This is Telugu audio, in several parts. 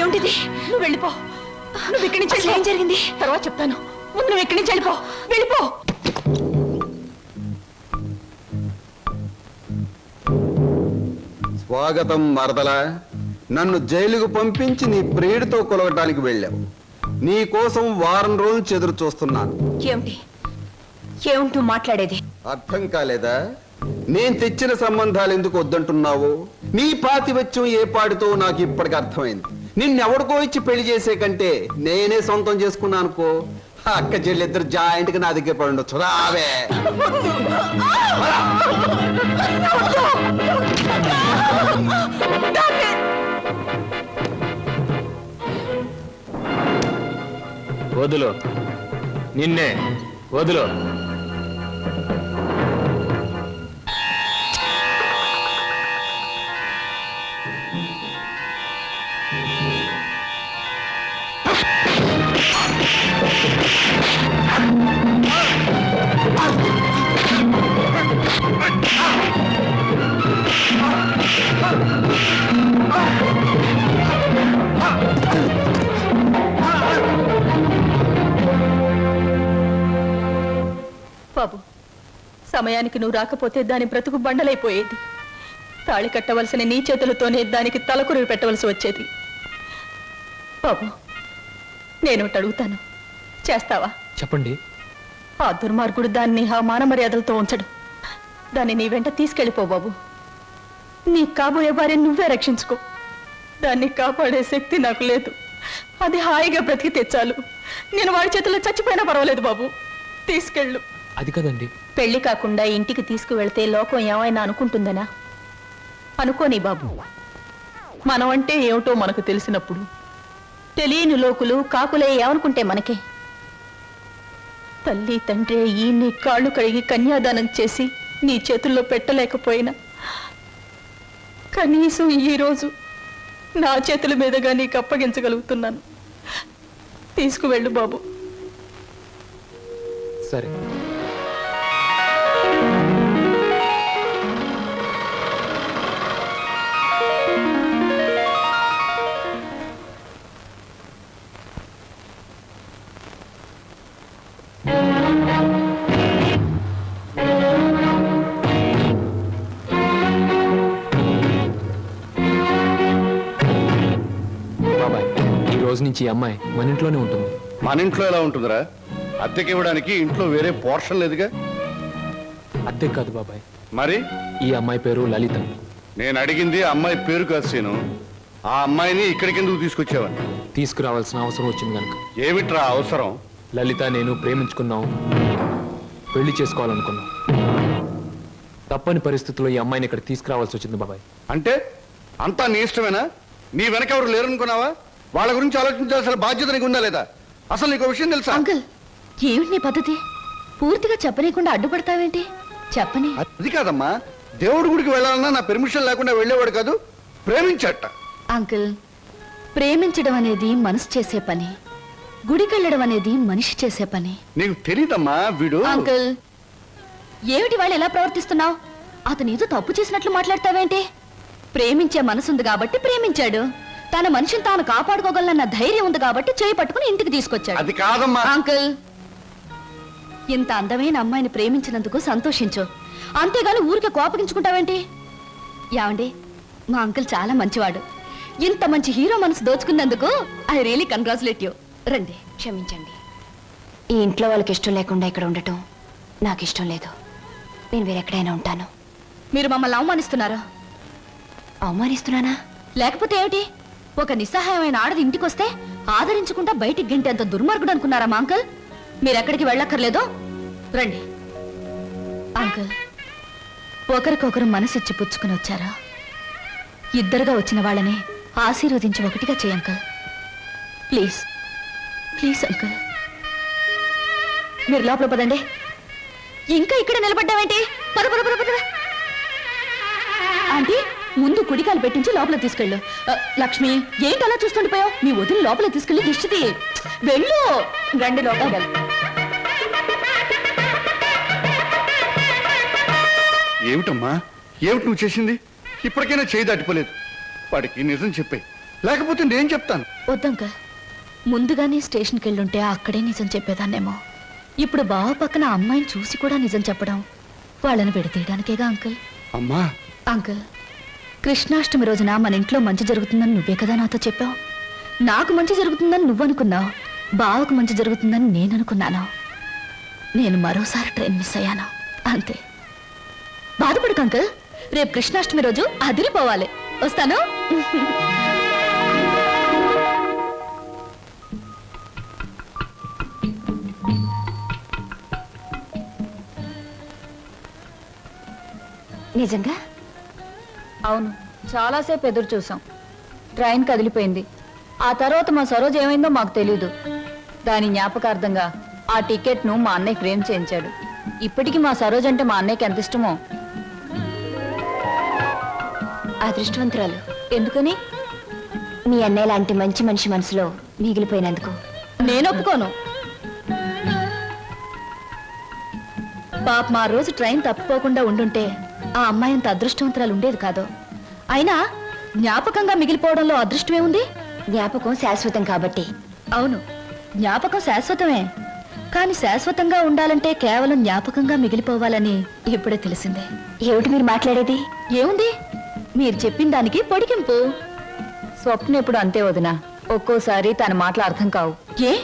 ఏమిటిది నువ్వు వెళ్ళిపో. నువ్వు ఇక్కడి నుంచి వెళ్ళిపో. ఏం జరిగింది? తర్వాత చెప్తాను. ముందు నువ్వు ఇక్కడి నుంచి వెళ్ళిపో. వెళ్ళిపో. స్వాగతం మరదల నన్ను జైలుకు పంపించి నీ ప్రియుడితో కొలవటానికి వెళ్ళావు. నీ కోసం వారం రోజులు చెదురు చూస్తున్నాను. ఏమిటి? ఏమిటి మాట్లాడేది? అర్థం కాలేదా? నేను తెచ్చిన సంబంధాలు ఎందుకు వద్దంటున్నావు? నీ పాతివత్యం ఏ పాడితో నాకు ఇప్పటికి అర్థమైంది? నిన్నెవడికో ఇచ్చి పెళ్ళి చేసే కంటే నేనే సొంతం చేసుకున్నా అనుకో అక్క చెల్లిద్దరు జాయింట్గా నా దగ్గర పడి ఉండొచ్చు. రావే. వదులు. నిన్నే. వదులు. సమయానికి నువ్వు రాకపోతే దాని బ్రతుకు బండలైపోయేది. తాళి కట్టవలసిన నీ చేతులతోనే దానికి తలకురువి పెట్టవలసి వచ్చేది. బాబు నేను ఒకటి అడుగుతాను. చేస్తావా? చెప్పండి. ఆ దుర్మార్గుడు దాన్ని ఆ మాన మర్యాదలతో ఉంచడు. దాన్ని నీ వెంట తీసుకెళ్ళిపో బాబు. నీ కాబోయే భార్య నువ్వే రక్షించుకో. దాన్ని కాపాడే శక్తి నాకు లేదు. అది హాయిగా బ్రతికితే చాలు. నేను వాడి చేతుల్లో చచ్చిపోయినా పర్వాలేదు బాబు. తీసుకెళ్ళు. అది కదండి. పెళ్ళి కాకుండా ఇంటికి తీసుకువెళ్తే లోకం ఏమైనా అనుకుంటుందనా? అనుకోని బాబు. మనం అంటే ఏమిటో మనకు తెలిసినప్పుడు. తెలియని లోకులు కాకులే ఏమనుకుంటే మనకే? తల్లి తండ్రి ఈ నీ కాళ్ళు కడిగి కన్యాదానం చేసి నీ చేతుల్లో పెట్టలేకపోయినా? కనీసం ఈ రోజు నా చేతుల మీదుగా నీకు అప్పగించగలుగుతున్నాను. తీసుకువెళ్ళు బాబు. సరే. నుంచి ఈ అమ్మాయి మన ఇంట్లోనే ఉంటుంది. మన ఇంట్లో ఎలా ఉంటుందిరా? అద్దెకి ఇవ్వడానికి ఇంట్లో వేరే పోర్షన్ లేదుగా? అద్దె కాదు బాబాయ్. మరి? ఈ అమ్మాయి పేరు లలిత. నేను అడిగింది అమ్మాయి పేరు కాదు సీను. ఆ అమ్మాయిని ఇక్కడికి ఎందుకు తీసుకొచ్చావని? తీసుకురావాల్సిన అవసరం వచ్చింది కనుక ఏమిట్రా అవసరం? లలిత నేను ప్రేమించుకున్నాం. పెళ్ళి చేసుకోవాలనుకున్నాం. తప్పని పరిస్థితుల్లో ఈ అమ్మాయిని ఇక్కడ తీసుకురావాల్సి వచ్చింది బాబాయ్. అంటే అంతా నీ ఇష్టమేనా? నీ వెనక ఎవరు లేరనుకున్నావా? వాళ్ళ గురించి ఆలోచించాల్సిన బాధ్యత నీకు ఉందా లేదా? అసలు నీకు విషయం తెలుసా? అంకుల్ ఏమిటి నీ పద్ధతి? పూర్తిగా చెప్పనీయకుండా అడ్డుపడతావేంటి? చెప్పని. అది కాదమ్మా. దేవుడి గుడికి వెళ్ళాలన్నా నా పెర్మిషన్ లేకుండా వెళ్ళేవాడు కాదు ప్రేమించట. అంకుల్ ప్రేమించడం అనేది మనసు చేసే పని. గుడికెళ్ళడం అనేది మనిషి చేసే పని. నీకు తెలియదమ్మా వీడు. అంకుల్ ఏమిటి వాళ్ళు ఎలా ప్రవర్తిస్తున్నావు? అతను ఏదో తప్పు చేసినట్లు మాట్లాడతావేంటి? ప్రేమించే మనసుంది కాబట్టి ప్రేమించాడు. తన మనిషిని తాను కాపాడుకోగలన్న ధైర్యం ఉంది కాబట్టి చేయి పట్టుకుని ఇంటికి తీసుకొచ్చాడు. అది కాదమ్మా. అంకుల్ ఇంత అందమైన అమ్మాయిని ప్రేమించినందుకు సంతోషించు. అంతేగాని ఊరికే కోపగించుకుంటావేంటి? యావండి మా అంకుల్ చాలా మంచివాడు. ఇంత మంచి హీరో మనసు దోచుకున్నందుకు ఐ రియలీ కంగ్రాచులేట్ యూ. రండి క్షమించండి. ఈ ఇంట్లో వాళ్ళకి ఇష్టం లేకుండా ఇక్కడ ఉండటం నాకు ఇష్టం లేదు. నేను వేరెక్కడైనా ఉంటాను. మీరు మమ్మల్ని అవమానిస్తున్నారా? అవమానిస్తున్నానా? లేకపోతే ఏమిటి? ఒక నిస్సహాయమైన ఆడది ఇంటికొస్తే ఆదరించకుండా బయటికి గంటేంత దుర్మార్గుడు అనుకున్నారా మా అంకల్? మీరెక్కడికి వెళ్ళక్కర్లేదో? రండి. అంకుల్ ఒకరికొకరు మనసిచ్చి పుచ్చుకుని వచ్చారా? ఇద్దరుగా వచ్చిన వాళ్ళని ఆశీర్వదించి ఒకటిగా చేయి అంకల్. ప్లీజ్. Please uncle. మీరు లోపల పదండి. ఇంకా ఇక్కడ నిలబడ్డామేంటి పద పద పద పద. ఆంటీ? ముందు కుడికాలు పెట్టించి లోపల తీసుకెళ్ళు. ఆ, లక్ష్మి ఏంటి అలా చూస్తుండిపోయావు? మీ వదిలి లోపల తీసుకెళ్ళి దిష్టిది వెళ్ళు. రండి లోపల ఏమిటమ్మా? ఏమిటి నువ్వు చేసింది? ఇప్పటికైనా చేయి దాటిపోలేదు. వాడికి నిజం చెప్పే. లేకపోతే నేను చెప్తాను. వద్దంక ముందుగానే స్టేషన్కి వెళ్ళుంటే అక్కడే నిజం చెప్పేదాన్నేమో. ఇప్పుడు బావ పక్కన ఆ అమ్మాయిని చూసి కూడా నిజం చెప్పడం వాళ్ళని విడతీయడానికేగా అంకుల్? అమ్మా. అంకుల్. కృష్ణాష్టమి రోజున మన ఇంట్లో మంచి జరుగుతుందని నువ్వే కదా నాతో చెప్పావు. నాకు మంచి జరుగుతుందని నువ్వనుకున్నావు. బావకు మంచి జరుగుతుందని నేను అనుకున్నాను నేను మరోసారి ట్రైన్ మిస్ అయ్యాను. అంతే. బాధపడకు అంకుల్. రేపు కృష్ణాష్టమి రోజు అదిరిపోవాలి. వస్తాను? నిజంగా? అవును చాలాసేపు ఎదురు చూసాం ట్రైన్ కదిలిపోయింది. ఆ తర్వాత మా సరోజ ఏమైందో మాకు తెలీదు. దాని జ్ఞాపకార్థంగా ఆ టికెట్ను మా అన్నయ్య ఫ్రేమ్ చేయించాడు. ఇప్పటికీ మా సరోజ్ అంటే మా అన్నయ్యకి ఎంత ఇష్టమో? అదృష్టవంతురాలు. ఎందుకని? మీ అన్నయ్య లాంటి మంచి మనిషి మనసులో మిగిలిపోయినందుకు. నేను ఒప్పుకోను. పాప మా రోజు ట్రైన్ తప్పిపోకుండా ఉండుంటే ఆ అమ్మాయి అంత అదృష్టవంతురాలు ఉండేది కాదు. అయినా జ్ఞాపకంగా మిగిలిపోవడంలో అదృష్టమే ఉంది? జ్ఞాపకం శాశ్వతం కాబట్టి. అవును. జ్ఞాపకం శాశ్వతమే. కానీ శాశ్వతంగా ఉండాలంటే కేవలం జ్ఞాపకంగా మిగిలిపోవాలని ఇప్పుడే తెలిసిందే. ఏమిటి మీరు మాట్లాడేది? ఏముంది? మీరు చెప్పిన దానికి పొడిగింపు. స్వప్న ఎప్పుడు అంతే వదినా. ఒక్కోసారి తన మాటలు అర్థం కావు. ఏ?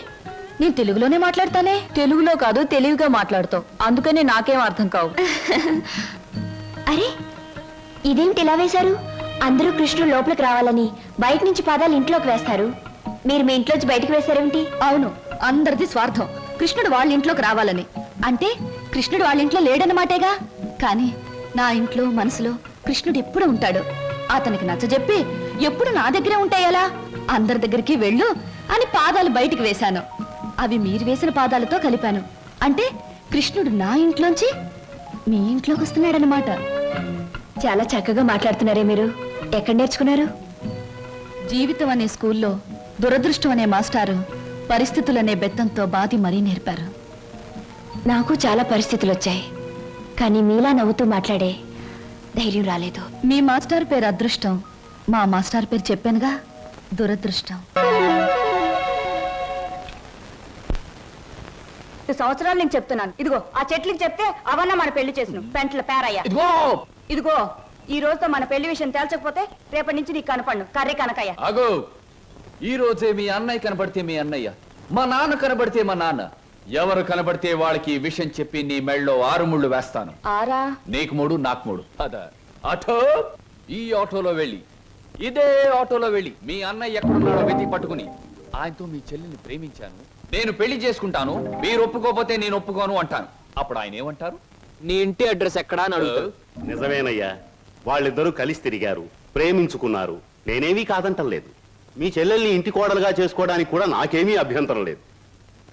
నేను తెలుగులోనే మాట్లాడతానే? తెలుగులో కాదు తెలివిగా మాట్లాడుతావు. అందుకనే నాకేం అర్థం కావు. అరే ఇదేమిటి ఇలా వేశారు? అందరూ కృష్ణుడు లోపలికి రావాలని బయట నుంచి పాదాలు ఇంట్లోకి వేస్తారు. మీరు మీ ఇంట్లోంచి బయటికి వేశారేమిటి? అవును అందరిది స్వార్థం. కృష్ణుడు వాళ్ళ ఇంట్లోకి రావాలని. అంటే కృష్ణుడు వాళ్ళ ఇంట్లో లేడన్నమాటేగా? కానీ నా ఇంట్లో మనసులో కృష్ణుడు ఎప్పుడు ఉంటాడు. అతనికి నచ్చజెప్పి ఎప్పుడు నా దగ్గరే ఉంటాయలా అందరి దగ్గరికి వెళ్ళు అని పాదాలు బయటికి వేశాను. అవి మీరు వేసిన పాదాలతో కలిపాను. అంటే కృష్ణుడు నా ఇంట్లోంచి మీ ఇంట్లోకి వస్తున్నాడనమాట చాలా చక్కగా మాట్లాడుతున్నారే మీరు. ఎక్కడ నేర్చుకున్నారు? జీవితం అనే స్కూల్లో దురదృష్టం అనే మాస్టారు పరిస్థితులనే బెత్తంతో బాధి మరీ నేర్పారు. నాకు చాలా పరిస్థితులు వచ్చాయి కానీ మీలా నవ్వుతూ మాట్లాడే ధైర్యం రాలేదు. మీ మాస్టర్ పేరు అదృష్టం మా మాస్టర్ పేరు చెప్పానుగా దురదృష్టం. సంవత్సరాలు నేను చెప్తున్నాను. ఇదిగో ఆ చెట్లకి చెప్తే అవన్న మన పెళ్ళి చేసిన పెంట్ల పేరయ్య. ఇదిగో! ఇదిగో ఈ రోజుతో మన పెళ్ళి విషయం తేల్చకపోతే రేపటి నుంచి నీకు కనపడు కర్రీ కనకయ్య. అగో ఈ రోజే మీ అన్నయ్య కనబడితే మీ అన్నయ్య. మా నాన్న కనబడితే మా నాన్న. ఎవరు కనబడితే వాళ్ళకి ఈ విషయం చెప్పి నీ మెళ్ళలో ఆరు ముళ్ళు వేస్తాను. ఆరా? నీకు మూడు నాకు మూడు. అద. ఆటో? ఈ ఆటోలో వెళ్ళి. ఇదే ఆటోలో వెళ్ళి మీ అన్నయ్య ఎక్కడున్నాడో వెతికి పట్టుకుని. ఆయనతో మీ చెల్లిని ప్రేమించాను. నేను పెళ్ళి చేసుకుంటాను మీరు ఒప్పుకోకపోతే నేను ఒప్పుకోను అంటాను. అప్పుడు ఆయన ఏమంటారు? నీ ఇంటి అడ్రస్ ఎక్కడా అని అడుగుతాడు నిజమేనయ్యా. వాళ్ళిద్దరూ కలిసి తిరిగారు ప్రేమించుకున్నారు. నేనేమీ కాదంటం లేదు. మీ చెల్లెల్ని ఇంటి కోడలుగా చేసుకోవడానికి కూడా నాకేమీ అభ్యంతరం లేదు.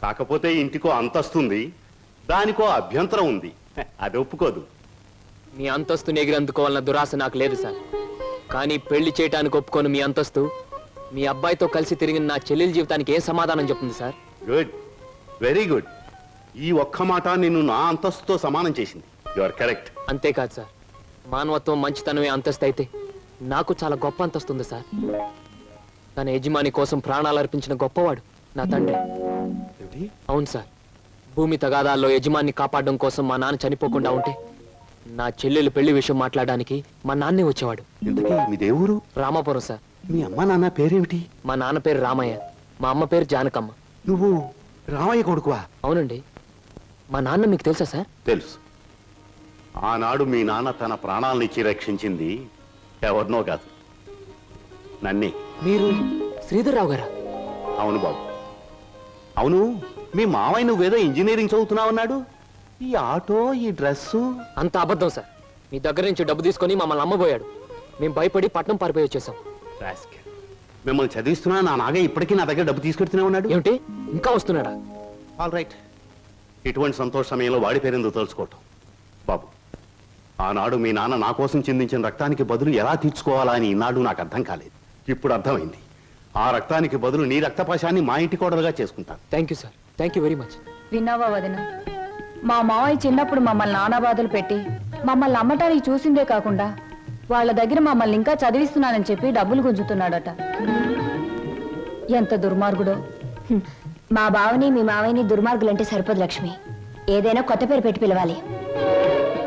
కాకపోతే ఇంటికో అంతస్తుంది దానికో అభ్యంతరం ఉంది. హె, అది ఒప్పుకోదు. మీ అంతస్తుని ఎగిరందుకోవాలన్న దురాశ నాకు లేదు సార్. కానీ పెళ్ళి చేయటానికి ఒప్పుకొని మీ అంతస్తు. మీ అబ్బాయితో కలిసి తిరిగిన నా చెల్లెల జీవితానికి ఏం సమాధానం చెప్తుంది సార్? గుడ్ వెరీ గుడ్ ఈ ఒక్క మాట నిన్ను నా అంతస్తుతో సమానం చేసింది. యు ఆర్ కరెక్ట్ అంతేకాదు సార్. మానవత్వం మంచితనమే అంతస్తు అయితే నాకు చాలా గొప్ప అంతస్తు ఉంది సార్. తన యజమాని కోసం ప్రాణాలు అర్పించిన గొప్పవాడు నా తండ్రి. అవును సార్. భూమి తగాదాల్లో యజమాన్ని కాపాడడం కోసం మా నాన్న చనిపోకుండా ఉంటే నా చెల్లెలు పెళ్ళి విషయం మాట్లాడడానికి మా నాన్నే వచ్చేవాడు. ఇంతకీ మీ దేవురు రామాపురం సార్. మీ అమ్మ నాన్న పేరేమిటి? మా నాన్న పేరు రామయ్య. మా అమ్మ పేరు జానకమ్మ. నువ్వు రామయ్య కొడుకువా? అవునండి. మా నాన్న మీకు తెలుసా సార్? తెలుసు. ఆనాడు మీ నాన్న తన ప్రాణాలనిచ్చి రక్షించింది ఎవరినో కాదు. నన్నే. మీరు శ్రీధర్రావు గారా? అవును బాబు. అవును మీ మావయ్య నువ్వేదో ఇంజనీరింగ్ చదువుతున్నావన్నాడు? ఈ ఆటో ఈ డ్రెస్సు? అంత అబద్ధం సార్. మీ దగ్గర నుంచి డబ్బు తీసుకొని మమ్మల్ని అమ్మబోయాడు. మేము భయపడి పట్నం పారిపోయి వచ్చేసాం. రాస్కెల్. మిమ్మల్ని చదివిస్తున్నా నా నాగే ఇప్పటికీ నా దగ్గర డబ్బు తీసుకెడుతూనే ఉన్నాడు. ఏమిటి? ఇంకా వస్తున్నాడా? ఆల్ రైట్ ఇటువంటి సంతోష సమయంలో వాడి పేరెందుకు తలుచుకోవటం? బాబు ఆనాడు మీ నాన్న నా కోసం చిందించిన రక్తానికి బదులు ఎలా తీర్చుకోవాలా అని ఈనాడు నాకు అర్థం కాలేదు. ఇప్పుడు అర్థమైంది. ఆ రక్తానికి బదులు నీ రక్తపాశాన్ని మా ఇంటి కోడలుగా చేసుకుంటాను. Thank you sir thank you very much విన్నావా వదిన? మా మావయ్య చిన్నప్పుడు మమ్మల్ని నానా బాధలు పెట్టి మమ్మల్ని అమ్మటానికి చూసిందే కాకుండా వాళ్ళ దగ్గర మమ్మల్ని ఇంకా చదివిస్తున్నానని చెప్పి డబ్బులు గుంజుతున్నాడట. ఎంత దుర్మార్గుడో. మా బావని మీ మావయ్యని దుర్మార్గులంటే సరిపోదు లక్ష్మి. ఏదైనా కొత్త పేరు పెట్టి పిలవాలి.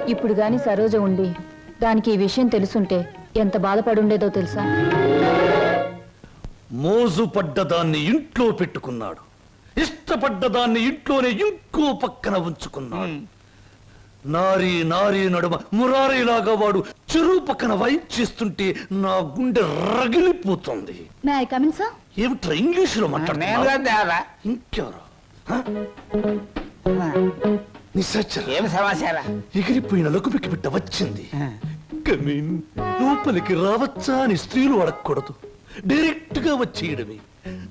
ఇప్పుడు గాని సరోజ ఉండి దానికి ఈ విషయం తెలుసుంటే ఎంత బాధపడుండేదో తెలుసా? మోజు పడ్డదాన్ని ఇంట్లో పెట్టుకున్నాడు. ఇష్టపడ్డదాన్ని ఇంట్లోనే ఇంకో పక్కన ఉంచుకున్నాడు. నారీ నారీ నడుమ మురారీలాగా వాడు చెరువు పక్కన వైప్ చేస్తుంటే నా గుండె రగిలిపోతుంది. May I come in sir ఏమిట్రా ఇంగ్లీషులో మాట్లాడుతున్నా ఇంకెవరు? హ? నిశాచర. ఏం సమాచారం? ఎగిరిపోయిన లకుమికి బిడ్డ వచ్చింది. కమీన్ లోపలికి రావచ్చా అని స్త్రీలు అడగకూడదు. డైరెక్ట్గా వచ్చేయడమే.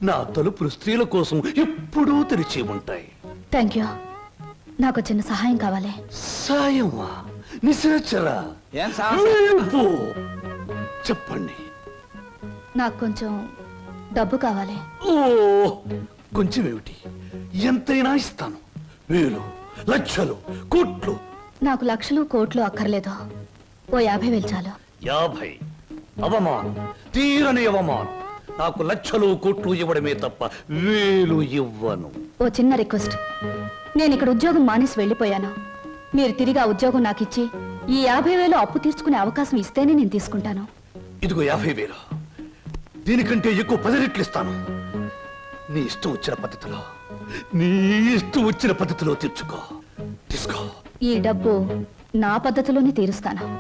నా తలుపులు స్త్రీల కోసం ఎప్పుడూ తెరిచి ఉంటాయి. థ్యాంక్ యూ నాకు చిన్న సహాయం కావాలి. సాయమా? నిశాచరా. ఏం. చెప్పండి. నాకు కొంచెం డబ్బు కావాలి. ఓ కొంచెం ఏమిటి? ఎంతైనా ఇస్తాను. వేలు లక్షలు కోట్లు. నాకు లక్షలు కోట్లు అక్కర్లేదు. ఓ యాభై వేలు చాలు. యాభై. అవమానం. తీరని అవమానం. నాకు లక్షలు కోట్లు ఇవ్వడమే తప్ప వేలు ఇవ్వను. ఓ చిన్న రిక్వెస్ట్. నేను ఇక్కడ ఉద్యోగం మానేసి వెళ్ళిపోయాను. మీరు తిరిగి ఆ ఉద్యోగం నాకు ఇచ్చి ఈ యాభై వేలు అప్పు తీర్చుకునే అవకాశం ఇస్తేనే నేను తీసుకుంటాను. ఇదిగో యాభై వేలు. దీనికంటే ఎక్కువ పది రెట్లు ఇస్తాను. నీ ఇష్టం వచ్చిన పద్ధతిలో నీ ఇష్టం వచ్చిన పద్ధతిలో తీర్చుకో. తీసుకో. ఈ డబ్బు నా పద్ధతిలోనే తీరుస్తాను.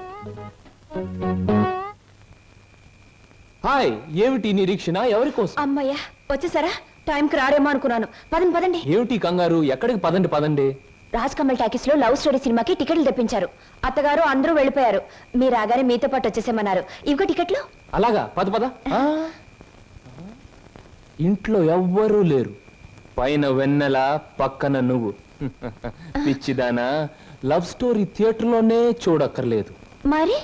హాయ్ ఏమిటి నిరీక్షణ? ఎవరి కోసం? అమ్మయ్యా వచ్చేసారా? టైంకి రారేమో అనుకున్నాను. పదండి పదండి. ఏమిటి కంగారు? ఎక్కడికి పదండి పదండి. రాజ్ కమల్ టాకీస్లో లవ్ స్టోరీ సినిమాకి టికెట్లు తెప్పించారు. అత్తగారు అందరూ వెళ్ళిపోయారు. మీరు రాగానే మీతో పాటు వచ్చేసేమన్నారు. ఇంకో టికెట్లు. అలాగా? పద పద. ఇంట్లో ఎవ్వరూ లేరు. పైన వెన్నెల పక్కన నువ్వు. పిచ్చిదానా. లవ్ స్టోరీ థియేటర్లోనే చూడక్కర్లేదు. మరి?